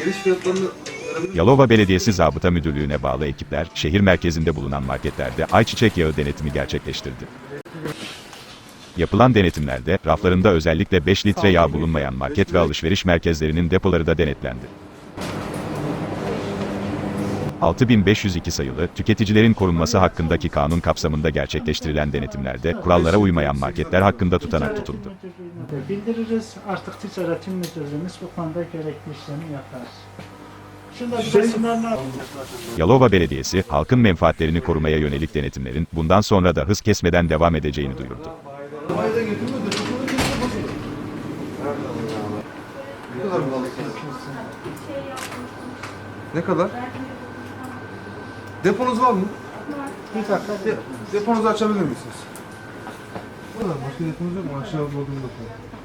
Giriş fiyatlarını verebilir Yalova Belediyesi Zabıta Müdürlüğü'ne bağlı ekipler, şehir merkezinde bulunan marketlerde ayçiçek yağı denetimi gerçekleştirdi. Yapılan denetimlerde, raflarında özellikle 5 litre yağ bulunmayan market ve alışveriş merkezlerinin depoları da denetlendi. 6502 sayılı, tüketicilerin korunması hakkındaki kanun kapsamında gerçekleştirilen denetimlerde, kurallara uymayan marketler hakkında tutanak tutuldu. Bildiririz. Artık ticaretin müdürlüğümüz bu konuda gerekli işlemi yapar. Şunda bir sınırlar Yalova Belediyesi, halkın menfaatlerini korumaya yönelik denetimlerin, bundan sonra da hız kesmeden devam edeceğini duyurdu. Ne kadar bu balık? Ne kadar? Deponuz var mı? bir dakika. De deponuzu açabilir misiniz? Bu kadar. Başka deponuz yok mu? Aşağı bodrumda falan.